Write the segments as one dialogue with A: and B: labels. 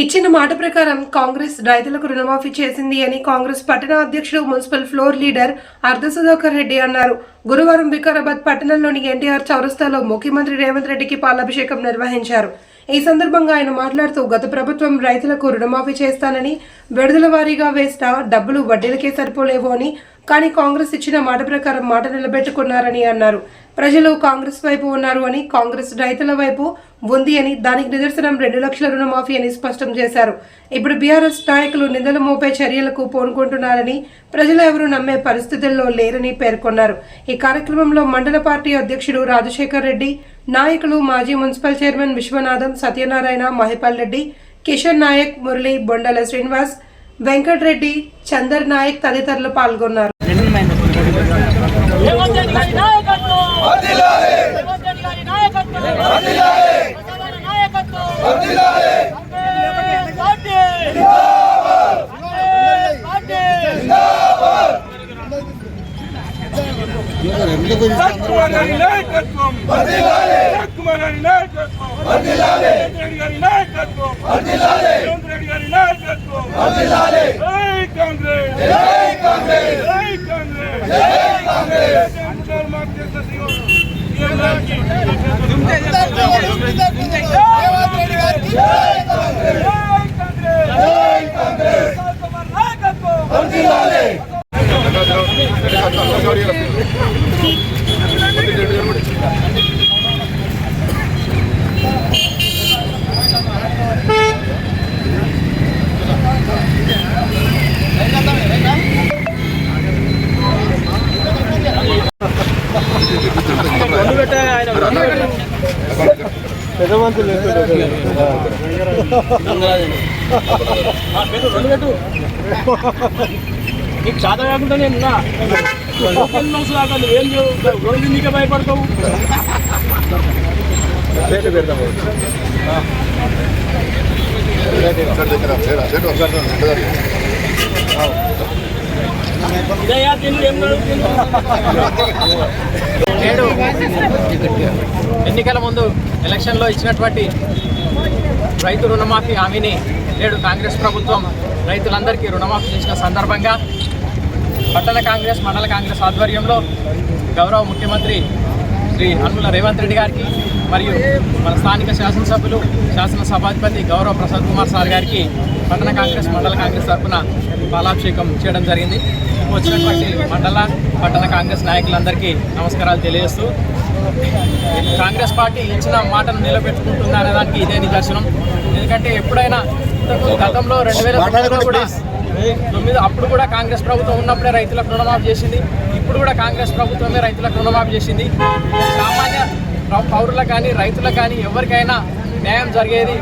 A: ఇచ్చిన మాట ప్రకారం కాంగ్రెస్ రైతులకు రుణమాఫీ చేసింది అని కాంగ్రెస్ పట్టణ అధ్యక్షుడు మున్సిపల్ ఫ్లోర్ లీడర్ అర్ధ సుధాకర్ రెడ్డి అన్నారు. గురువారం వికారాబాద్ పట్టణంలోని ఎన్టీఆర్ చౌరస్తాలో ముఖ్యమంత్రి రేవంత్ రెడ్డికి పాలాభిషేకం నిర్వహించారు. ఈ సందర్భంగా ఆయన మాట్లాడుతూ గత ప్రభుత్వం రైతులకు రుణమాఫీ చేస్తానని విడుదల వారీగా వేసిన డబ్బులు వడ్డీలకే సరిపోలేవు అని కానీ కాంగ్రెస్ ఇచ్చిన మాట ప్రకారం మాట నిలబెట్టుకున్నారని అన్నారు. ప్రజలు కాంగ్రెస్ వైపు ఉన్నారు అని కాంగ్రెస్ రైతుల వైపు ఉంది అని దానికి నిదర్శనం రెండు లక్షల రుణమాఫీ అని స్పష్టం చేశారు. ఇప్పుడు బీఆర్ఎస్ నాయకులు నిందలు మోపే చర్యలకు పూనుకుంటున్నారని ప్రజలు ఎవరు నమ్మే పరిస్థితుల్లో లేరని పేర్కొన్నారు. ఈ కార్యక్రమంలో మండల పార్టీ అధ్యక్షుడు రాజశేఖర్ రెడ్డి నాయకులు మాజీ మున్సిపల్ చైర్మన్ విశ్వనాథం సత్యనారాయణ మహిపాల్ రెడ్డి కిషన్ నాయక్ మురళి బొండల శ్రీనివాస్ వెంకటరెడ్డి చందర్ నాయక్ తదితరులు పాల్గొన్నారు.
B: నాయకత్వం నాయకత్వం కాంగ్రెస్ కాంగ్రెస్ పార్టీ
C: కుమారి కాంగ్రెస్ జై కాంగ్రెస్ జై కాంగ్రెస్ జై కాంగ్రెస్ మాకు చేసిన సీఎం సీఎం గారికి జై కాంగ్రెస్ జై కాంగ్రెస్ కుమార్ నాయకత్వం నీకు చాత కాకుండా నేను మనసు ఓపెన్ ఏం రోజు నీకే భయపడతావు ఇదయ్యా
D: నేడు ఎన్నికల ముందు ఎలక్షన్లో ఇచ్చినటువంటి రైతు రుణమాఫీ హామీని నేడు కాంగ్రెస్ ప్రభుత్వం రైతులందరికీ రుణమాఫీ చేసిన సందర్భంగా పట్టణ కాంగ్రెస్ మండల కాంగ్రెస్ ఆధ్వర్యంలో గౌరవ ముఖ్యమంత్రి శ్రీ హనుమల రేవంత్ రెడ్డి గారికి మరియు మన స్థానిక శాసనసభ్యులు శాసనసభాధిపతి గౌరవ ప్రసాద్ కుమార్ సార్ గారికి పట్టణ కాంగ్రెస్ మండల కాంగ్రెస్ తరఫున పాలాభిషేకం చేయడం జరిగింది. వచ్చినటువంటి మండల పట్టణ కాంగ్రెస్ నాయకులందరికీ నమస్కారాలు తెలియజేస్తూ కాంగ్రెస్ పార్టీ ఇచ్చిన మాటను నిలబెట్టుకుంటుందా అనే దానికి ఇదే నిదర్శనం. ఎందుకంటే ఎప్పుడైనా గతంలో రెండు వేల తొమ్మిది అప్పుడు కూడా కాంగ్రెస్ ప్రభుత్వం ఉన్నప్పుడే రైతులకు రుణమాఫీ చేసింది. ఇప్పుడు కూడా కాంగ్రెస్ ప్రభుత్వమే రైతులకు రుణమాఫీ చేసింది. సామాన్య పౌరులకు కానీ రైతులకు కానీ ఎవరికైనా న్యాయం జరిగేది.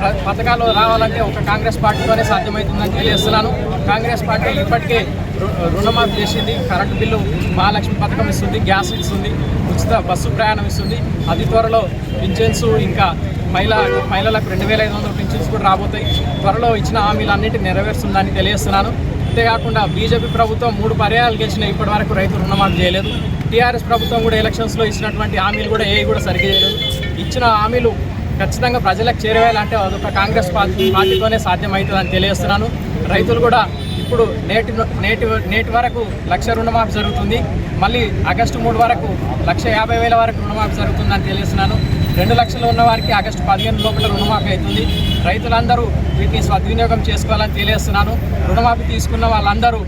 D: పథకాలు రావాలంటే ఒక కాంగ్రెస్ పార్టీతోనే సాధ్యమవుతుందని తెలియజేస్తున్నాను. కాంగ్రెస్ పార్టీ ఇప్పటికే రు- రుణమాఫీ చేసింది. కరెంటు బిల్లు మహాలక్ష్మి పథకం ఇస్తుంది గ్యాస్ ఇస్తుంది ఉచిత బస్సు ప్రయాణం ఇస్తుంది. అతి త్వరలో పింఛన్స్ ఇంకా మహిళ మహిళలకు రెండు వేల ఐదు వందల పింఛన్స్ కూడా రాబోతాయి. త్వరలో ఇచ్చిన హామీలన్నింటినీ నెరవేరుస్తుందని తెలియజేస్తున్నాను. అంతేకాకుండా బీజేపీ ప్రభుత్వం మూడు పర్యాయాలు గెలిచిన ఇప్పటి వరకు రైతు రుణమాఫీ చేయలేదు. టీఆర్ఎస్ ప్రభుత్వం కూడా ఎలక్షన్స్లో ఇచ్చినటువంటి హామీలు కూడా ఏ కూడా సరిగ్గా చేయలేదు. ఇచ్చిన హామీలు ఖచ్చితంగా ప్రజలకు చేరవేయాలంటే అదొక కాంగ్రెస్ పార్టీ పార్టీతోనే సాధ్యమవుతుందని తెలియజేస్తున్నాను. రైతులు కూడా ఇప్పుడు నేటి నేటి నేటి వరకు లక్ష రుణమాఫీ జరుగుతుంది. మళ్ళీ ఆగస్టు మూడు వరకు లక్ష యాభై వేల వరకు రుణమాఫీ జరుగుతుందని తెలియజేస్తున్నాను. రెండు లక్షలు ఉన్న వారికి ఆగస్టు పదిహేను లోపల రుణమాఫీ అవుతుంది. రైతులందరూ వీటిని సద్వినియోగం చేసుకోవాలని తెలియజేస్తున్నాను. రుణమాఫీ తీసుకున్న వాళ్ళందరూ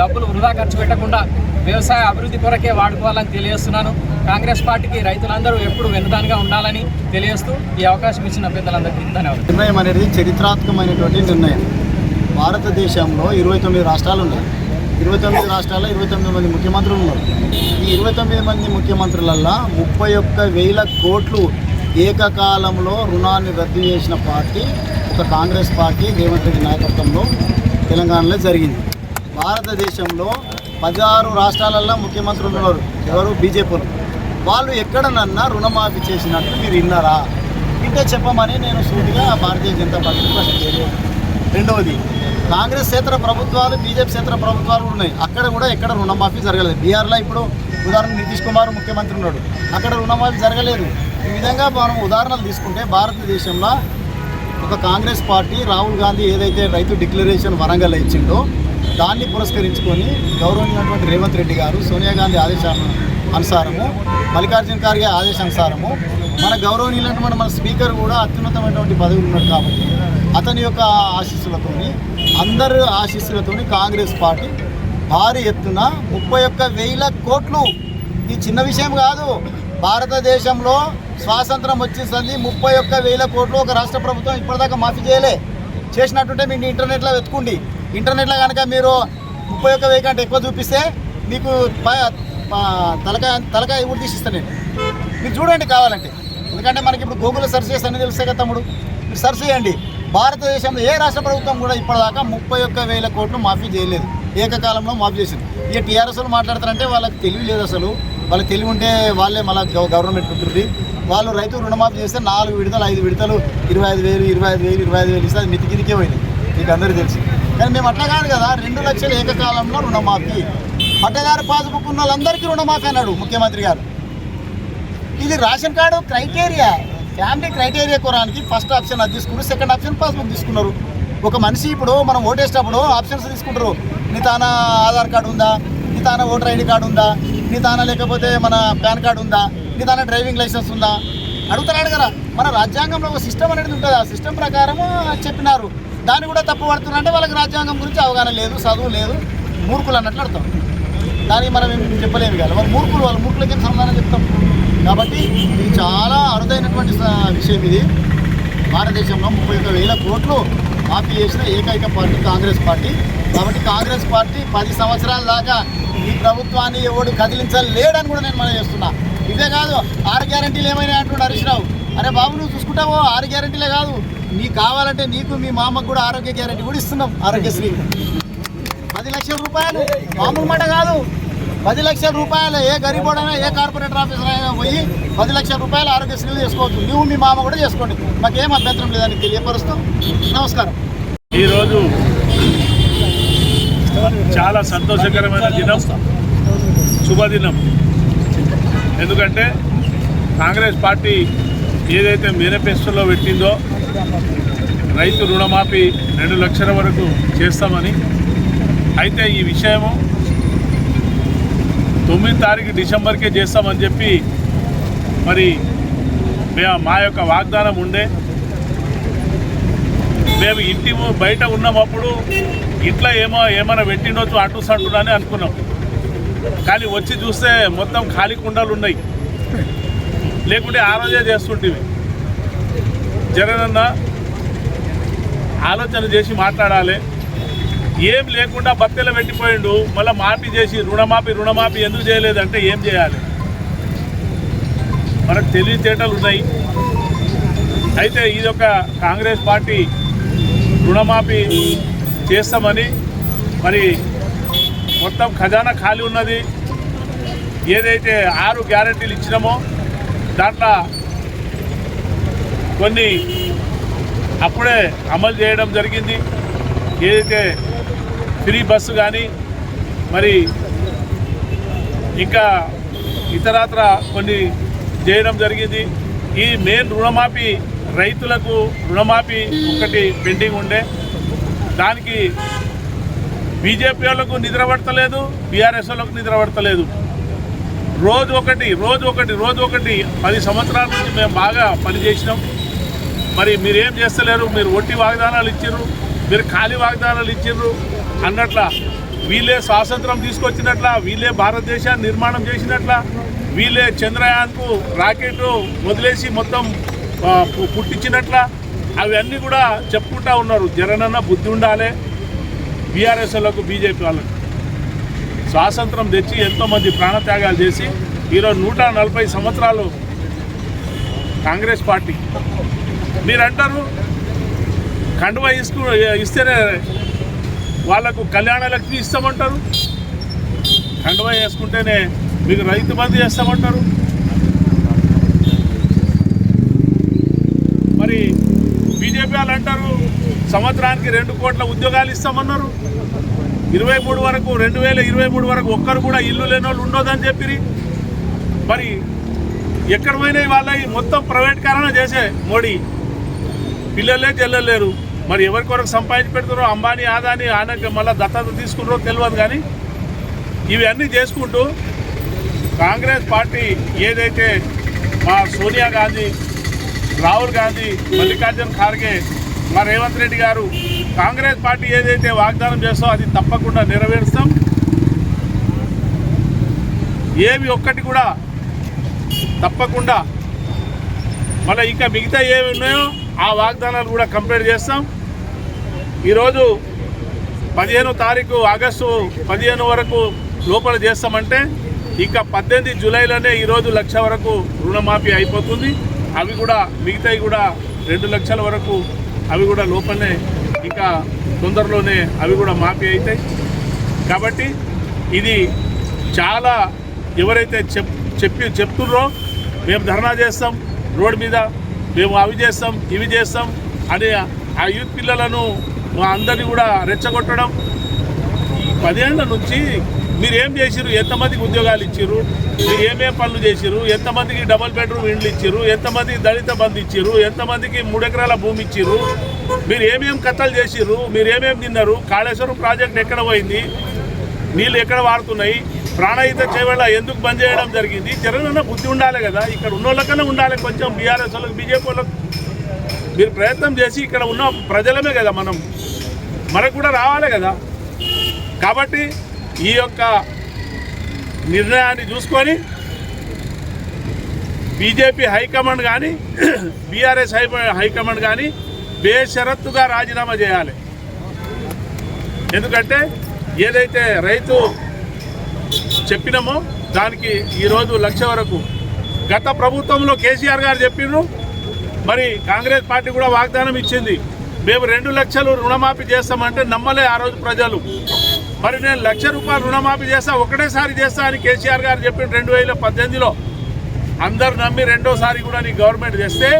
D: డబ్బులు వృధా ఖర్చు పెట్టకుండా వ్యవసాయ అభివృద్ధి కొరకే వాడుకోవాలని తెలియజేస్తున్నాను. కాంగ్రెస్ పార్టీకి రైతులందరూ ఎప్పుడు వెనుదానిగా ఉండాలని తెలియజేస్తూ ఈ అవకాశం ఇచ్చిన పెద్దలందరికీ ధన్యవాదాలు.
E: నిర్ణయం అనేది చరిత్రాత్మకమైనటువంటి నిర్ణయం. భారతదేశంలో ఇరవై తొమ్మిది రాష్ట్రాలు ఉన్నాయి. ఇరవై తొమ్మిది రాష్ట్రాల్లో ఇరవై తొమ్మిది మంది ముఖ్యమంత్రులు ఉన్నారు. ఈ ఇరవై తొమ్మిది మంది ముఖ్యమంత్రులల్లో ముప్పై ఒక్క వేల కోట్లు ఏకకాలంలో రుణాన్ని రద్దు చేసిన పార్టీ ఒక కాంగ్రెస్ పార్టీ రేవంత్ రెడ్డి నాయకత్వంలో తెలంగాణలో జరిగింది. భారతదేశంలో పదహారు రాష్ట్రాలల్లో ముఖ్యమంత్రులు ఉన్నారు ఎవరు? బీజేపీలు. వాళ్ళు ఎక్కడనన్నా రుణమాఫీ చేసినట్టు మీరు విన్నారా? ఇంటే చెప్పమని నేను సూటిగా భారతీయ జనతా పార్టీ ప్రశ్న చేయలేదు. రెండవది కాంగ్రెస్ క్షేత్ర ప్రభుత్వాలు బీజేపీ క్షేత్ర ప్రభుత్వాలు ఉన్నాయి. అక్కడ కూడా ఎక్కడ రుణమాఫీ జరగలేదు. బీహార్లో ఇప్పుడు ఉదాహరణ నితీష్ కుమార్ ముఖ్యమంత్రి ఉన్నాడు. అక్కడ రుణమాఫీ జరగలేదు. ఈ విధంగా మనం ఉదాహరణలు తీసుకుంటే భారతదేశంలో ఒక కాంగ్రెస్ పార్టీ రాహుల్ గాంధీ ఏదైతే రైతు డిక్లరేషన్ వరంగల్ ఇచ్చిందో దాన్ని పురస్కరించుకొని గౌరవనీయమైనటువంటి రేవంత్ రెడ్డి గారు సోనియా గాంధీ ఆదేశాల అనుసారము మల్లికార్జున ఖార్గే ఆదేశానుసారము మన గౌరవనీయులైనటువంటి మన స్పీకర్ కూడా అత్యున్నతమైనటువంటి పదవి ఉన్నాడు కాబట్టి అతని యొక్క ఆశీస్సులతోని అందరు ఆశీస్సులతోని కాంగ్రెస్ పార్టీ భారీ ఎత్తున ముప్పై ఒక్క వేల కోట్లు. ఈ చిన్న విషయం కాదు భారతదేశంలో స్వాతంత్రం వచ్చేసింది ముప్పై ఒక్క వేల కోట్లు ఒక రాష్ట్ర ప్రభుత్వం ఇప్పటిదాకా మాఫీ చేయలే. చేసినట్టుంటే మీరు ఇంటర్నెట్లో వెతుకుండి ఇంటర్నెట్లో కనుక మీరు ముప్పై ఒక్క వెయ్యి కంటే ఎక్కువ చూపిస్తే మీకు తలకాయ తలకాయ ఊరు తీసిస్తాను నేను. మీరు చూడండి కావాలంటే. ఎందుకంటే మనకి ఇప్పుడు గూగుల్ సెర్చ్ చేస్తే అన్ని తెలుస్తాయి కదా తమ్ముడు. మీరు సెర్చ్ చేయండి. భారతదేశంలో ఏ రాష్ట్ర ప్రభుత్వం కూడా ఇప్పటిదాకా ముప్పై ఒక్క వేల కోట్లు మాఫీ చేయలేదు. ఏకకాలంలో మాఫీ చేసింది. ఇక టీఆర్ఎస్లు మాట్లాడతారంటే వాళ్ళకి తెలివి లేదు అసలు. వాళ్ళకి తెలివి ఉంటే వాళ్ళే మళ్ళీ గవర్నమెంట్ ఉంటుంది వాళ్ళు రైతు రుణమాఫీ చేస్తే నాలుగు విడతలు ఐదు విడతలు ఇరవై ఐదు వేలు ఇరవై ఐదు వేలు ఇరవై ఐదు వేలు ఇస్తే అది మితికిదికే పోయింది. మీకు అందరికీ తెలుసు. కానీ మేము అట్లా కాదు కదా రెండు లక్షల ఏకకాలంలో రుణమాఫీ. పట్టగారు పాస్బుక్ ఉన్న వాళ్ళందరికీ రుణమాఫీ అన్నాడు ముఖ్యమంత్రి గారు. ఇది ration card criteria. Family criteria కోరానికి first option అది తీసుకున్నారు సెకండ్ ఆప్షన్ పాస్బుక్ తీసుకున్నారు. ఒక మనిషి ఇప్పుడు మనం ఓటేసేటప్పుడు ఆప్షన్స్ తీసుకుంటారు. నీ తాన ఆధార్ కార్డు ఉందా? నీ తాన ఓటర్ ఐడి కార్డు ఉందా? నీ తాన లేకపోతే మన పాన్ కార్డు ఉందా? నీ తాన డ్రైవింగ్ లైసెన్స్ ఉందా? అడుగుతున్నాడు కదా. మన రాజ్యాంగంలో ఒక సిస్టమ్ అనేది ఉంటుంది. ఆ సిస్టమ్ ప్రకారము చెప్పినారు. దాన్ని కూడా తప్పు పడుతున్నారంటే వాళ్ళకి రాజ్యాంగం గురించి అవగాహన లేదు చదువు లేదు మూర్ఖులు అన్నట్లు అర్థం. దానికి మనం ఏం చెప్పలేము కదా వాళ్ళు మూర్ఖులు వాళ్ళు మూర్ఖులకి సమాధానం చెప్తాం? కాబట్టి ఇది చాలా అరుదైనటువంటి విషయం ఇది. భారతదేశంలో ముప్పై ఒక్క వేల కోట్లు మాఫీ చేసిన ఏకైక పార్టీ కాంగ్రెస్ పార్టీ. కాబట్టి కాంగ్రెస్ పార్టీ పది సంవత్సరాల దాకా ఈ ప్రభుత్వాన్ని ఎవడు కదిలించలేడని కూడా నేను మనం చేస్తున్నా. ఇదే కాదు ఆరు గ్యారంటీలు ఏమైనా అంటున్నాడు హరీష్ రావు. అరే బాబు నువ్వు చూసుకుంటావో? ఆరు గ్యారంటీలే కాదు. నీకు కావాలంటే నీకు మీ మామకు కూడా ఆరోగ్య గ్యారంటీ కూడా ఇస్తున్నాం ఆరోగ్యశ్రీ. పది లక్షల రూపాయలు. మామూలు మాట కాదు. పది లక్షల రూపాయలు ఏ గరీబోడైనా ఏ కార్పొరేటర్ ఆఫీసర్ అయినా పోయి పది లక్షల రూపాయలు ఆరోగ్యశ్రీలు చేసుకోవచ్చు. నువ్వు మీ మామ కూడా చేసుకోండి. మాకేం అభ్యంతరం లేదని తెలియపరుస్తూ. నమస్కారం.
C: ఈరోజు చాలా సంతోషకరమైన దినం. శుభదినం. ఎందుకంటే కాంగ్రెస్ పార్టీ ఏదైతే మేనిఫెస్టోలో పెట్టిందో రైతు రుణమాఫీ రెండు లక్షల వరకు చేస్తామని. అయితే ఈ విషయము తొమ్మిది తారీఖు డిసెంబర్కే చేస్తామని చెప్పి మరి మేము మా యొక్క వాగ్దానం ఉండే. మేము ఇంటి బయట ఉన్నప్పుడు ఇట్లా ఏమో ఏమైనా పెట్టిండొచ్చు అటు సట్టు అనుకున్నాం. కానీ వచ్చి చూస్తే మొత్తం ఖాళీ కుండలు ఉన్నాయి. లేకుంటే ఆ రోజే చేస్తుంటివి. జగనన్న ఆలోచన చేసి మాట్లాడాలి. ఏం లేకుండా బత్తెలు పెట్టిపోయిండు. మళ్ళీ మాఫీ చేసి రుణమాఫీ రుణమాఫీ ఎందుకు చేయలేదంటే ఏం చేయాలి? మనకు తెలివితేటలు ఉన్నాయి. అయితే ఇది ఒక కాంగ్రెస్ పార్టీ రుణమాఫీ చేస్తామని మరి మొత్తం ఖజానా ఖాళీ ఉన్నది. ఏదైతే ఆరు గ్యారెంటీలు ఇచ్చినామో దాంట్లో కొన్ని అప్పుడే అమలు చేయడం జరిగింది. ఏదైతే ఫ్రీ బస్సు కానీ మరి ఇంకా ఇతరత్ర కొన్ని చేయడం జరిగింది. ఈ మెయిన్ రుణమాఫీ రైతులకు రుణమాఫీ ఒకటి పెండింగ్ ఉండే. దానికి బీజేపీ వాళ్ళకు నిద్ర పడతలేదు బీఆర్ఎస్ వాళ్ళకు నిద్ర పడతలేదు. రోజు ఒకటి రోజు ఒకటి రోజు ఒకటి పది సంవత్సరాల నుంచి మేము బాగా పనిచేసినాం. మరి మీరు ఏం చేస్తలేరు? మీరు ఒట్టి వాగ్దానాలు ఇచ్చిర్రు. మీరు ఖాళీ వాగ్దానాలు ఇచ్చిర్రు. అన్నట్ల వీళ్ళే స్వాతంత్రం తీసుకొచ్చినట్ల వీళ్ళే భారతదేశాన్ని నిర్మాణం చేసినట్ల వీళ్ళే చంద్రయాన్కు రాకెట్ వదిలేసి మొత్తం పుట్టించినట్ల అవన్నీ కూడా చెప్పుకుంటా ఉన్నారు. జగనన్న బుద్ధి ఉండాలి. బీఆర్ఎస్ వాళ్ళకు బీజేపీ వాళ్ళకు. స్వాతంత్రం తెచ్చి ఎంతోమంది ప్రాణత్యాగాలు చేసి ఈరోజు నూట నలభై సంవత్సరాలు కాంగ్రెస్ పార్టీ మీరు అంటారు కండువా ఇసుకు ఇస్తేనే వాళ్ళకు కళ్యాణ లక్ష్మి ఇస్తామంటారు? కండువా వేసుకుంటేనే మీకు రైతు బంధు చేస్తామంటారు? మరి బీజేపీ వాళ్ళు అంటారు సంవత్సరానికి రెండు కోట్ల ఉద్యోగాలు ఇస్తామన్నారు. ఇరవై మూడు వరకు రెండు వేల ఇరవై మూడు వరకు ఒక్కరు కూడా ఇల్లు లేని వాళ్ళు ఉండొద్దని చెప్పిరి. మరి ఎక్కడ పోయినాయి వాళ్ళ మొత్తం ప్రైవేట్కరణ చేసే మోడీ? పిల్లలే చెల్లలేరు మరి ఎవరి కొరకు సంపాదించి పెడుతున్నారో అంబానీ ఆదాని ఆనక మళ్ళీ దత్తత తీసుకుంటారో తెలియదు కానీ ఇవన్నీ చేసుకుంటూ కాంగ్రెస్ పార్టీ ఏదైతే మా సోనియా గాంధీ రాహుల్ గాంధీ మల్లికార్జున్ ఖార్గే మా రేవంత్ రెడ్డి గారు కాంగ్రెస్ పార్టీ ఏదైతే వాగ్దానం చేస్తో అది తప్పకుండా నెరవేరుస్తాం. ఏవి ఒక్కటి కూడా తప్పకుండా మళ్ళీ ఇంకా మిగతా ఏమి ఉన్నాయో ఆ వాగ్దానాలు కూడా కంప్లీట్ చేస్తాం. ఈరోజు పదిహేనో తారీఖు ఆగస్టు పదిహేను వరకు లోపల చేస్తామంటే ఇంకా పద్దెనిమిది జూలైలోనే ఈరోజు లక్ష వరకు రుణమాఫీ అయిపోతుంది. అవి కూడా మిగతాయి కూడా రెండు లక్షల వరకు అవి కూడా లోపలనే ఇంకా తొందరలోనే అవి కూడా మాఫీ అవుతాయి కాబట్టి ఇది చాలా ఎవరైతే చెప్ చెప్పి చెప్తున్నారో మేము ధర్నా చేస్తాం రోడ్డు మీద. మేము అవి చేస్తాం ఇవి చేస్తాం అనే ఆ యూత్ పిల్లలను మా అందరినీ కూడా రెచ్చగొట్టడం. ఈ పదేళ్ళ నుంచి మీరు ఏం చేసిరు ఎంతమందికి ఉద్యోగాలు ఇచ్చారు మీరు ఏమేం పనులు చేసిరు ఎంతమందికి డబుల్ బెడ్రూమ్ ఇండ్లు ఇచ్చారు ఎంతమందికి దళిత బంధు ఇచ్చారు ఎంతమందికి మూడెకరాల భూమి ఇచ్చారు మీరు ఏమేం కథలు చేసిర్రు? మీరు ఏమేం తిన్నారు కాళేశ్వరం ప్రాజెక్ట్ ఎక్కడ పోయింది? నీళ్ళు ఎక్కడ వాడుతున్నాయి? ప్రాణహిత చేవేళ ఎందుకు బంద్ చేయడం జరిగింది? జరగనన్న బుద్ధి ఉండాలి కదా. ఇక్కడ ఉన్న వాళ్ళకన్నా ఉండాలి కొంచెం బీఆర్ఎస్ వాళ్ళకి బీజేపీ వాళ్ళకి. మీరు ప్రయత్నం చేసి ఇక్కడ ఉన్న ప్రజలమే కదా మనం. మనకు కూడా రావాలి కదా. కాబట్టి ఈ యొక్క నిర్ణయాన్ని చూసుకొని బీజేపీ హైకమాండ్ కానీ బీఆర్ఎస్ హై హైకమాండ్ కానీ బేషరత్తుగా రాజీనామా చేయాలి. ఎందుకంటే ఏదైతే రైతు చెప్పినామో. దానికి ఈరోజు లక్ష వరకు. గత ప్రభుత్వంలో కేసీఆర్ గారు చెప్పిండ్రు మరి కాంగ్రెస్ పార్టీ కూడా వాగ్దానం ఇచ్చింది. మేము రెండు లక్షలు రుణమాఫీ చేస్తామంటే నమ్మలే ఆ రోజు ప్రజలు. మరి నేను లక్ష రూపాయలు రుణమాఫీ చేస్తా ఒకటేసారి చేస్తా అని కేసీఆర్ గారు చెప్పిన రెండు వేల పద్దెనిమిదిలో. అందరు నమ్మి రెండోసారి కూడా నీ గవర్నమెంట్ చేస్తే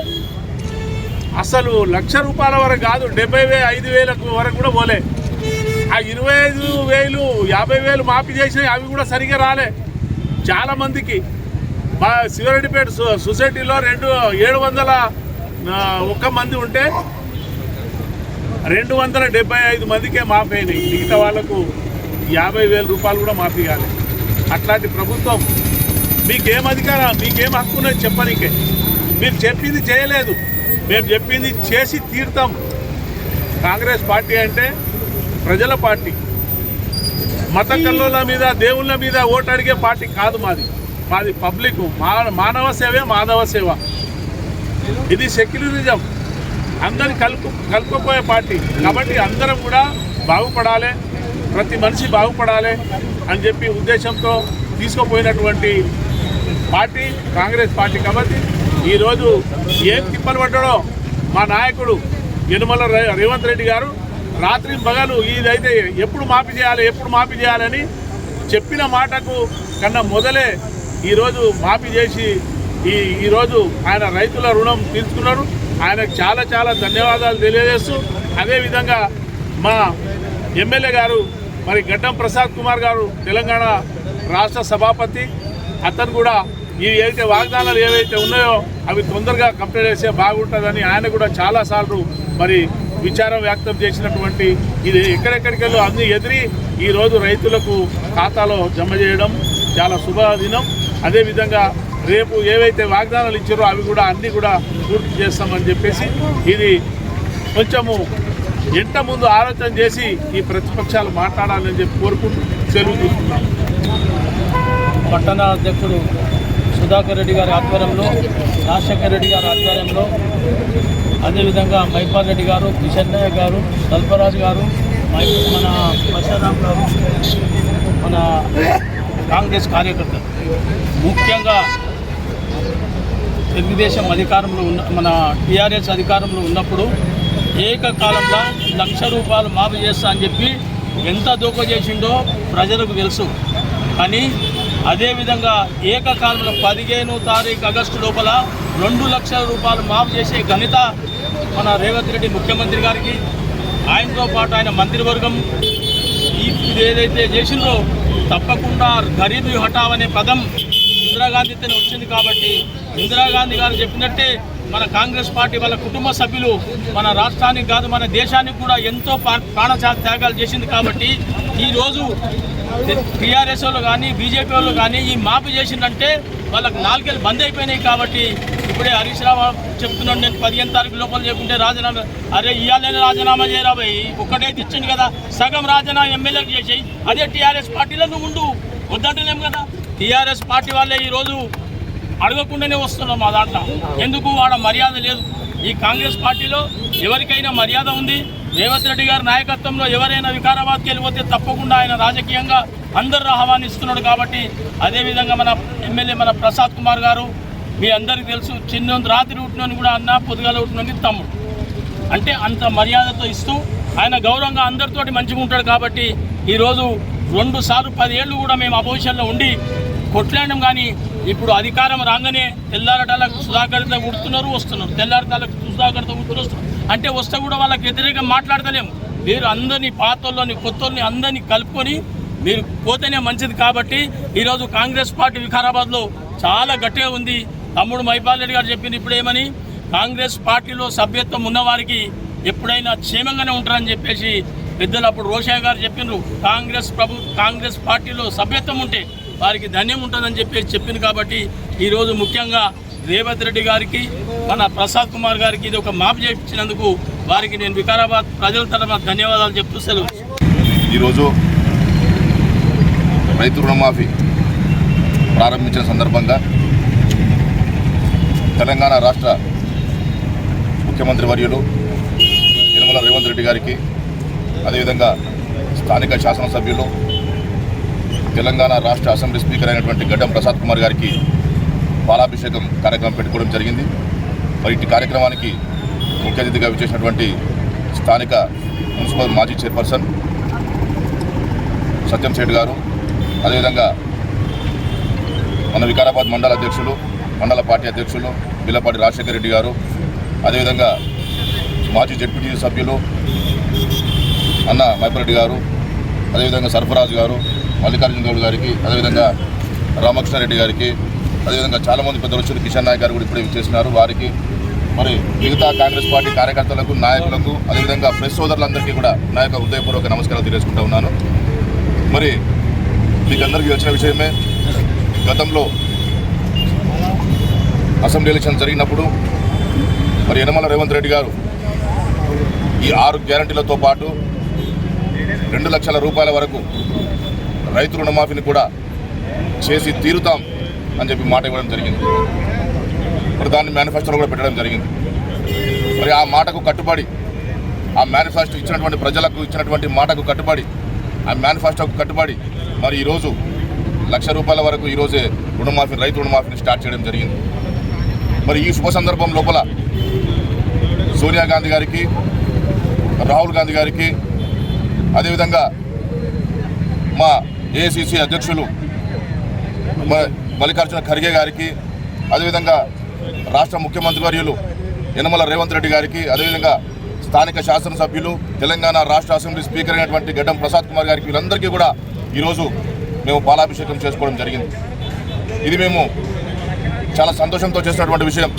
C: అసలు లక్ష రూపాయల వరకు కాదు డెబ్బై వేల ఐదు వేలకు వరకు కూడా పోలే. ఆ ఇరవై ఐదు వేలు యాభై వేలు మాఫీ చేసినాయి అవి కూడా సరిగా రాలే. చాలా మందికి. మా శివరెడ్డిపేట సొ- సొసైటీలో రెండు ఏడు వందల ఒక్క మంది ఉంటే రెండు వందల డెబ్బై ఐదు మందికే మాఫీ అయినాయి. మిగతా వాళ్ళకు యాభై వేల రూపాయలు కూడా మాఫీ కాలే. అట్లాంటి ప్రభుత్వం మీకేం అధికారం మీకేం హక్కు ఉన్నది చెప్పనీకే. మీరు చెప్పింది చేయలేదు. మేము చెప్పింది చేసి తీరుతాం. కాంగ్రెస్ పార్టీ అంటే ప్రజల పార్టీ. మత కల్లోల మీద దేవుళ్ళ మీద ఓటు అడిగే పార్టీ కాదు మాది. మాది పబ్లిక్ మా మానవ సేవే మాధవ సేవ. ఇది సెక్యులరిజం. అందరిని కలుపు కలుపుకుపోయే పార్టీ. కాబట్టి అందరం కూడా బాగుపడాలి. ప్రతి మనిషి బాగుపడాలి అని చెప్పి ఉద్దేశంతో తీసుకుపోయినటువంటి పార్టీ కాంగ్రెస్ పార్టీ. కాబట్టి ఈరోజు ఏం తిప్పలు పడ్డాడో మా నాయకుడు యనుమల రేవంత్ రెడ్డి గారు రాత్రి పగలు ఇదైతే ఎప్పుడు మాఫీ చేయాలి ఎప్పుడు మాఫీ చేయాలని చెప్పిన మాటకు కన్నా మొదలే ఈరోజు మాఫీ చేసి ఈ ఈరోజు ఆయన రైతుల రుణం తీర్చుకున్నారు. ఆయనకు చాలా చాలా ధన్యవాదాలు తెలియజేస్తూ అదేవిధంగా మా ఎమ్మెల్యే గారు మరి గడ్డం ప్రసాద్ కుమార్ గారు తెలంగాణ రాష్ట్ర సభాపతి అతను కూడా ఈ ఏదైతే వాగ్దానాలు ఏవైతే ఉన్నాయో అవి తొందరగా కంప్లీట్ చేస్తే బాగుంటుందని ఆయన కూడా చాలాసార్లు మరి విచారం వ్యక్తం చేసినటువంటి ఇది ఎక్కడెక్కడికెళ్ళో అన్ని ఎదిరి ఈరోజు రైతులకు ఖాతాలో జమ చేయడం చాలా శుభదినం. అదేవిధంగా రేపు ఏవైతే వాగ్దానాలు ఇచ్చారో అవి కూడా అన్నీ కూడా పూర్తి చేస్తామని చెప్పేసి ఇది కొంచెము ఎంత ముందు ఆలోచన చేసి ఈ ప్రతిపక్షాలు మాట్లాడాలని చెప్పి కోరుకుంటూ సెలవు తీసుకున్నాం
F: పట్టణ అధ్యక్షుడు సుధాకర్ రెడ్డి గారి ఆధ్వర్యంలో రాజశేఖర్ రెడ్డి గారి ఆధ్వర్యంలో అదేవిధంగా మైపాల్ రెడ్డి గారు కిషన్నయ్య గారు కల్పరాజు గారు మన పరశురామ్ గారు మన కాంగ్రెస్ కార్యకర్తలు. ముఖ్యంగా తెలుగుదేశం అధికారంలో ఉన్న మన టీఆర్ఎస్ అధికారంలో ఉన్నప్పుడు ఏకకాలంలో లక్ష రూపాయలు మాఫీ చేస్తా అని చెప్పి ఎంత దోక చేసిండో ప్రజలకు తెలుసు. కానీ అదేవిధంగా ఏకకాలంలో పదిహేను తారీఖు ఆగస్టు లోపల రెండు లక్షల రూపాయలు మాఫీ చేసే ఘనత మన రేవంత్ రెడ్డి ముఖ్యమంత్రి గారికి ఆయనతో పాటు ఆయన మంత్రివర్గం ఇది ఏదైతే చేసిందో తప్పకుండా గరీబీ హఠావ్ అనే పదం ఇందిరాగాంధీతోనే వచ్చింది కాబట్టి ఇందిరాగాంధీ గారు చెప్పినట్టే మన కాంగ్రెస్ పార్టీ వాళ్ళ కుటుంబ సభ్యులు మన రాష్ట్రానికి కాదు మన దేశానికి కూడా ఎంతో పా- ప్రాణ త్యాగాలు చేసింది కాబట్టి ఈరోజు టీఆర్ఎస్ వాళ్ళు కానీ బీజేపీ వాళ్ళు కానీ ఈ మాపు చేసిందంటే వాళ్ళకి నాలుగేళ్ళు బంద్ అయిపోయినాయి కాబట్టి ఇప్పుడే హరీష్ రావు చెప్తున్నాడు నేను పదిహేను తారీఖు లోపల చేయకుంటే రాజీనామా అరే ఇవ్వాలని రాజీనామా చేయరాబాయి భయ్ ఒక్కటైతే ఇచ్చింది కదా. సగం రాజీనామా ఎమ్మెల్యేకి చేసేయి. అదే టీఆర్ఎస్ పార్టీలో నువ్వు ఉండు. వద్దంటలేము కదా. టీఆర్ఎస్ పార్టీ వాళ్ళే ఈరోజు అడగకుండానే వస్తున్నాం మా దాంట్లో. ఎందుకు? వాడ మర్యాద లేదు. ఈ కాంగ్రెస్ పార్టీలో ఎవరికైనా మర్యాద ఉంది? రేవంత్ రెడ్డి గారి నాయకత్వంలో ఎవరైనా వికారాబాద్కి వెళ్ళిపోతే తప్పకుండా ఆయన రాజకీయంగా అందరూ ఆహ్వానిస్తున్నాడు కాబట్టి అదేవిధంగా మన ఎమ్మెల్యే మన ప్రసాద్ కుమార్ గారు మీ అందరికీ తెలుసు చిన్న రాత్రి ఉంటున్నాను కూడా అన్న పొద్దుగాల ఉట్టినని తమ్ముడు. అంటే అంత మర్యాదతో ఇస్తూ ఆయన గౌరవంగా అందరితోటి మంచిగా ఉంటాడు కాబట్టి ఈరోజు రెండు సార్లు పదేళ్ళు కూడా మేము అపోజిషన్లో ఉండి కొట్లాడడం కానీ ఇప్పుడు అధికారం రాగానే తెల్లారటాలకు సుధాకర్తో ఉడుతున్నారు వస్తున్నారు. తెల్లారటాలకు సుధాకర్తో ఉడుతున్నారు వస్తున్నారు. అంటే వస్తే కూడా వాళ్ళకి వ్యతిరేకంగా మాట్లాడతలేము. మీరు అందరినీ పాతోళ్ళని కొత్తల్ని అందరినీ కలుపుకొని మీరు పోతేనే మంచిది కాబట్టి ఈరోజు కాంగ్రెస్ పార్టీ వికారాబాద్లో చాలా గట్టిగా ఉంది. తమ్ముడు మైపాల్ రెడ్డి గారు చెప్పింది ఇప్పుడు ఏమని? కాంగ్రెస్ పార్టీలో సభ్యత్వం ఉన్నవారికి ఎప్పుడైనా క్షేమంగానే ఉంటారని చెప్పేసి పెద్దలు అప్పుడు రోషయ్య గారు చెప్పిండ్రు కాంగ్రెస్ ప్రభు కాంగ్రెస్ పార్టీలో సభ్యత్వం ఉంటే వారికి ధన్యం ఉంటుందని చెప్పేసి చెప్పింది కాబట్టి ఈరోజు ముఖ్యంగా రేవంత్ రెడ్డి గారికి మన ప్రసాద్ కుమార్ గారికి ఇది ఒక మాపు చేయించినందుకు వారికి నేను వికారాబాద్ ప్రజల తరఫున ధన్యవాదాలు చెప్తూ సెలవు
G: ఈరోజు రైతు రుణమాఫీ ప్రారంభించిన సందర్భంగా తెలంగాణ రాష్ట్ర ముఖ్యమంత్రి వర్యులు నిర్మల రేవంత్ రెడ్డి గారికి అదేవిధంగా స్థానిక శాసనసభ్యులు తెలంగాణ రాష్ట్ర అసెంబ్లీ స్పీకర్ అయినటువంటి గడ్డం ప్రసాద్ కుమార్ గారికి పాలాభిషేకం కార్యక్రమం పెట్టుకోవడం జరిగింది. మరి ఇట్టి కార్యక్రమానికి ముఖ్య అతిథిగా విచ్చేసినటువంటి స్థానిక మున్సిపల్ మాజీ చైర్పర్సన్ సత్యం శెట్టి గారు అదేవిధంగా మన వికారాబాద్ మండల అధ్యక్షులు మండల పార్టీ అధ్యక్షులు బిల్లపాటి రాజశేఖర రెడ్డి గారు అదేవిధంగా మాజీ జడ్పీటీ సభ్యులు అన్న మైపరెడ్డి గారు అదేవిధంగా సర్ఫరాజు గారు మల్లికార్జున గౌడ్ గారికి అదేవిధంగా రామకృష్ణారెడ్డి గారికి అదేవిధంగా చాలామంది పెద్దలు వచ్చారు కిషన్ నాయక్ గారు కూడా ఇప్పుడే చేసినారు. వారికి మరి మిగతా కాంగ్రెస్ పార్టీ కార్యకర్తలకు నాయకులకు అదేవిధంగా ప్రెస్ సోదరులందరికీ కూడా నా యొక్క హృదయపూర్వక నమస్కారాలు తెలియజేసుకుంటా ఉన్నాను. మరి మీకు అందరికీ వచ్చిన విషయమే గతంలో అసెంబ్లీ ఎలక్షన్ జరిగినప్పుడు మరి యనమల రేవంత్ రెడ్డి గారు ఈ ఆరు గ్యారంటీలతో పాటు రెండు లక్షల రూపాయల వరకు రైతు రుణమాఫీని కూడా చేసి తీరుతాం అని చెప్పి మాట ఇవ్వడం జరిగింది. మరి దాన్ని మేనిఫెస్టోలో కూడా పెట్టడం జరిగింది. మరి ఆ మాటకు కట్టుబడి ఆ మేనిఫెస్టో ఇచ్చినటువంటి ప్రజలకు ఇచ్చినటువంటి మాటకు కట్టుబడి ఆ మేనిఫెస్టోకు కట్టుబడి మరి ఈరోజు లక్ష రూపాయల వరకు ఈరోజే రుణమాఫీ రైతు రుణమాఫీని స్టార్ట్ చేయడం జరిగింది. మరి ఈ శుభ సందర్భం లోపల సోనియా గాంధీ గారికి రాహుల్ గాంధీ గారికి అదేవిధంగా మా ఏఐసిసి అధ్యక్షులు మ- మల్లికార్జున ఖర్గే గారికి అదేవిధంగా రాష్ట్ర ముఖ్యమంత్రి వర్యులు యనమల రేవంత్ రెడ్డి గారికి అదేవిధంగా స్థానిక శాసనసభ్యులు తెలంగాణ రాష్ట్ర అసెంబ్లీ స్పీకర్ అయినటువంటి గడ్డం ప్రసాద్ కుమార్ గారికి వీళ్ళందరికీ కూడా ఈరోజు మేము పాలాభిషేకం చేసుకోవడం జరిగింది. ఇది మేము చాలా సంతోషంతో చేసినటువంటి విషయం.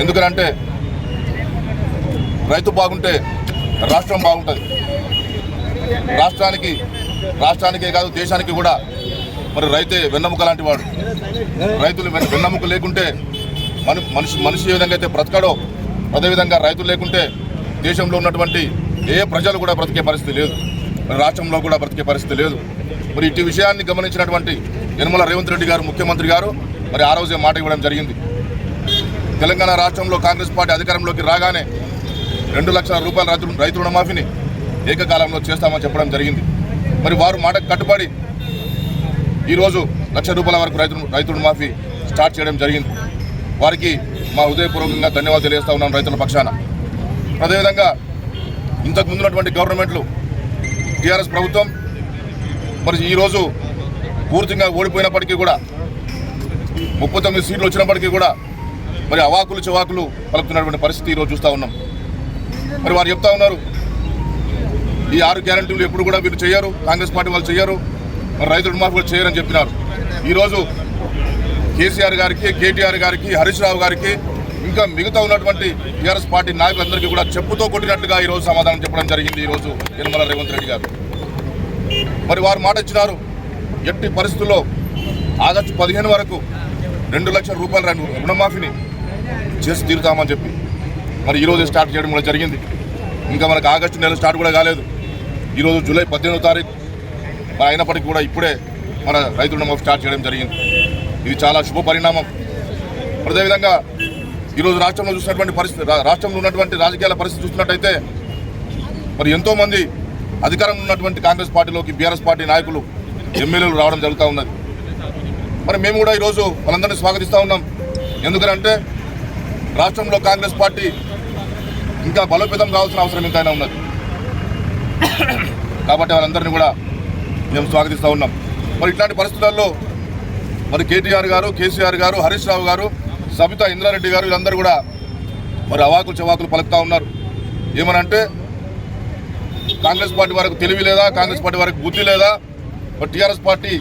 G: ఎందుకనంటే రైతు బాగుంటే రాష్ట్రం బాగుంటుంది. రాష్ట్రానికి రాష్ట్రానికే కాదు దేశానికి కూడా మరి రైతే వెన్నెముక లాంటి వాడు. రైతులు వెన్- వెన్నెముక లేకుంటే మన మనిషి మనిషి ఏ విధంగా అయితే బ్రతకడో అదేవిధంగా రైతులు లేకుంటే దేశంలో ఉన్నటువంటి ఏ ప్రజలు కూడా బ్రతికే పరిస్థితి లేదు. మరి రాష్ట్రంలో కూడా బ్రతికే పరిస్థితి లేదు. మరి ఇటు విషయాన్ని గమనించినటువంటి యనమల రేవంత్ రెడ్డి గారు ముఖ్యమంత్రి గారు మరి ఆ రోజే మాట ఇవ్వడం జరిగింది. తెలంగాణ రాష్ట్రంలో కాంగ్రెస్ పార్టీ అధికారంలోకి రాగానే రెండు లక్షల రూపాయల రైతు రైతు రుణమాఫీని ఏకకాలంలో చేస్తామని చెప్పడం జరిగింది. మరి వారు మాటకు కట్టుబడి ఈరోజు లక్ష రూపాయల వరకు రైతు రైతుడు మాఫీ స్టార్ట్ చేయడం జరిగింది. వారికి మా హృదయపూర్వకంగా ధన్యవాదాలు తెలియజేస్తా ఉన్నాం రైతుల పక్షాన. అదేవిధంగా ఇంతకు ముందున్నటువంటి గవర్నమెంట్లు టీఆర్ఎస్ ప్రభుత్వం మరి ఈరోజు పూర్తిగా ఓడిపోయినప్పటికీ కూడా ముప్పై తొమ్మిది సీట్లు వచ్చినప్పటికీ కూడా మరి అవాకులు చవాకులు పలుకుతున్నటువంటి పరిస్థితి ఈరోజు చూస్తూ ఉన్నాం. మరి వారు చెప్తా ఉన్నారు ఈ ఆరు గ్యారంటీలు ఎప్పుడు కూడా వీళ్ళు చేయరు. కాంగ్రెస్ పార్టీ వాళ్ళు చేయరు. మరి రైతు రుణమాఫీ కూడా చేయరని చెప్పినారు. ఈరోజు కేసీఆర్ గారికి కేటీఆర్ గారికి హరీష్ రావు గారికి ఇంకా మిగతా ఉన్నటువంటి టీఆర్ఎస్ పార్టీ నాయకులందరికీ కూడా చెప్పుతో కొట్టినట్లుగా ఈరోజు సమాధానం చెప్పడం జరిగింది ఈరోజు యనమల రేవంత్ రెడ్డి గారు. మరి వారు మాట ఇచ్చినారు ఎట్టి పరిస్థితుల్లో ఆగస్టు పదిహేను వరకు రెండు లక్షల రూపాయల రుణ- రుణమాఫీని చేసి తీరుతామని చెప్పి. మరి ఈరోజు స్టార్ట్ చేయడం కూడా జరిగింది. ఇంకా మనకు ఆగస్టు నెల స్టార్ట్ కూడా కాలేదు. ఈరోజు జూలై పద్దెనిమిదో తారీఖు. మరి అయినప్పటికీ కూడా ఇప్పుడే మన రైతు రుణమాఫీ స్టార్ట్ చేయడం జరిగింది. ఇది చాలా శుభ పరిణామం. మరి అదేవిధంగా ఈరోజు రాష్ట్రంలో చూసినటువంటి పరిస్థితి రాష్ట్రంలో ఉన్నటువంటి రాజకీయాల పరిస్థితి చూసినట్టయితే మరి ఎంతోమంది అధికారంలో ఉన్నటువంటి కాంగ్రెస్ పార్టీలోకి బీఆర్ఎస్ పార్టీ నాయకులు ఎమ్మెల్యేలు రావడం జరుగుతూ ఉన్నది. మరి మేము కూడా ఈరోజు వాళ్ళందరినీ స్వాగతిస్తూ ఉన్నాం. ఎందుకంటే రాష్ట్రంలో కాంగ్రెస్ పార్టీ ఇంకా బలోపేతం కావాల్సిన అవసరం ఎంతైనా ఉన్నది. కాబట్టి వారందరినీ కూడా మేము స్వాగతిస్తూ ఉన్నాం. మరి ఇట్లాంటి పరిస్థితుల్లో మరి కేటీఆర్ గారు కేసీఆర్ గారు హరీష్ రావు గారు సబితా ఇంద్రారెడ్డి గారు వీళ్ళందరూ కూడా మరి అవాకులు చవాకులు పలుకుతూ ఉన్నారు. ఏమనంటే కాంగ్రెస్ పార్టీ వారికి తెలివి లేదా కాంగ్రెస్ పార్టీ వారికి బుద్ధి లేదా మరి టీఆర్ఎస్ పార్టీ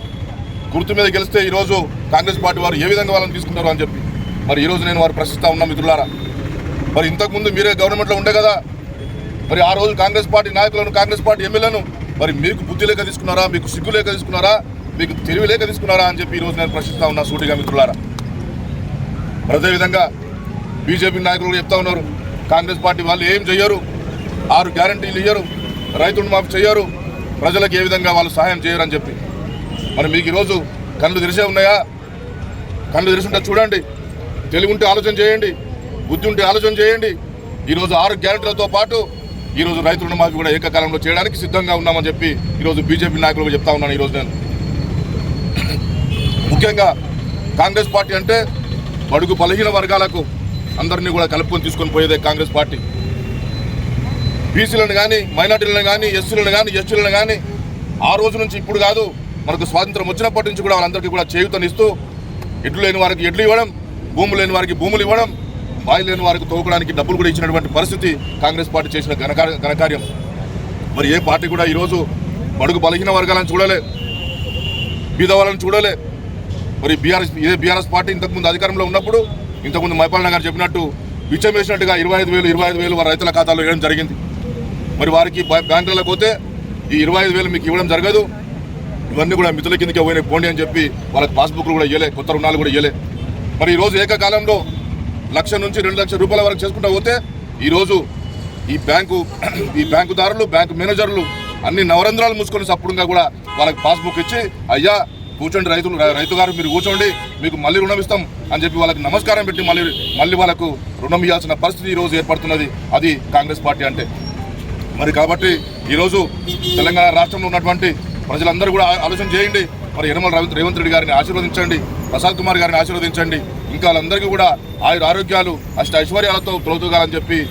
G: గుర్తు మీద గెలిస్తే ఈరోజు కాంగ్రెస్ పార్టీ వారు ఏ విధంగా వాళ్ళని తీసుకుంటారు అని చెప్పి మరి ఈరోజు నేను వారు ప్రశ్నిస్తా ఉన్నా మిత్రులారా. మరి ఇంతకుముందు మీరే గవర్నమెంట్లో ఉండే కదా మరి ఆ రోజు కాంగ్రెస్ పార్టీ నాయకులను కాంగ్రెస్ పార్టీ ఎమ్మెల్యేలను మరి మీకు బుద్ధి లేక తీసుకున్నారా? మీకు సిగ్గు లేక తీసుకున్నారా? మీకు తెలివి లేక తీసుకున్నారా? అని చెప్పి ఈరోజు నేను ప్రశ్నిస్తా ఉన్నా సూటిగా మిత్రులారా. మరి అదేవిధంగా బీజేపీ నాయకులు చెప్తా ఉన్నారు కాంగ్రెస్ పార్టీ వాళ్ళు ఏం చెయ్యరు? ఆరు గ్యారంటీలు ఇయ్యరు రైతులను మాఫీ చేయరు ప్రజలకు ఏ విధంగా వాళ్ళు సహాయం చేయరు అని చెప్పి. మరి మీకు ఈరోజు కళ్ళు తెరిసే ఉన్నాయా? కళ్ళు తెరిసింటే చూడండి తెలివి ఉంటే ఆలోచన చేయండి బుద్ధి ఉంటే ఆలోచన చేయండి. ఈరోజు ఆరు గ్యారెంటీలతో పాటు ఈరోజు రైతు రుణమాఫీ కూడా ఏకకాలంలో చేయడానికి సిద్ధంగా ఉన్నామని చెప్పి ఈరోజు బీజేపీ నాయకులకు చెప్తా ఉన్నాను ఈరోజు నేను. ముఖ్యంగా కాంగ్రెస్ పార్టీ అంటే బడుగు బలహీన వర్గాలకు అందరినీ కూడా కలుపుకొని తీసుకొని పోయేదే కాంగ్రెస్ పార్టీ. బీసీలను కానీ మైనార్టీలను కానీ ఎస్సీలను కానీ ఎస్టీలను కానీ ఆ రోజు నుంచి ఇప్పుడు కాదు మనకు స్వాతంత్రం వచ్చినప్పటి నుంచి కూడా వాళ్ళందరికీ కూడా చేయూతనిస్తూ ఎడ్లు లేని వారికి ఎడ్లు ఇవ్వడం భూములు లేని వారికి భూములు ఇవ్వడం బాయి లేని వారికి తోకడానికి డబ్బులు కూడా ఇచ్చినటువంటి పరిస్థితి కాంగ్రెస్ పార్టీ చేసిన ఘనకార్యం మరి ఏ పార్టీ కూడా ఈరోజు బడుగు బలహీన వర్గాలను చూడలే బీదవాళ్ళని చూడలే. మరి బీఆర్ఎస్ ఇదే బీఆర్ఎస్ పార్టీ ఇంతకుముందు అధికారంలో ఉన్నప్పుడు ఇంతకుముందు మైపాలన గారు చెప్పినట్టు విచ్చం వేసినట్టుగా ఇరవై ఐదు వేలు ఇరవై ఐదు వేలు వారి రైతుల ఖాతాలో వేయడం జరిగింది. మరి వారికి బ్యాంకులకు పోతే ఈ ఇరవై ఐదు వేలు మీకు ఇవ్వడం జరగదు. ఇవన్నీ కూడా మితుల కిందకి పోయినాయి పోండి అని చెప్పి వాళ్ళకి పాస్బుక్లు కూడా ఇవ్వలే కొత్త రుణాలు కూడా ఇవ్వలే మరి ఈరోజు ఏకకాలంలో లక్ష నుంచి రెండు లక్షల రూపాయల వరకు చేసుకుంటూ పోతే ఈరోజు ఈ బ్యాంకు ఈ బ్యాంకుదారులు బ్యాంకు మేనేజర్లు అన్ని నవరంధ్రాలు మూసుకొని సప్పుడుగా కూడా వాళ్ళకి పాస్బుక్ ఇచ్చి అయ్యా కూర్చోండి రైతులు రైతు గారు మీరు కూర్చోండి మీకు మళ్ళీ రుణం ఇస్తాం అని చెప్పి వాళ్ళకి నమస్కారం పెట్టి మళ్ళీ మళ్ళీ వాళ్ళకు రుణం ఇవ్వాల్సిన పరిస్థితి ఈరోజు ఏర్పడుతున్నది. అది కాంగ్రెస్ పార్టీ అంటే. మరి కాబట్టి ఈరోజు తెలంగాణ రాష్ట్రంలో ఉన్నటువంటి ప్రజలందరూ కూడా ఆలోచన చేయండి. మరి యనమల రవి రేవంత్ రెడ్డి గారిని ఆశీర్వదించండి. ప్రసాద్ కుమార్ గారిని ఆశీర్వదించండి. ఇంకా వాళ్ళందరికీ కూడా ఆయుర ఆరోగ్యాలు అష్ట ఐశ్వర్యాలతో తొలతూగాలని చెప్పి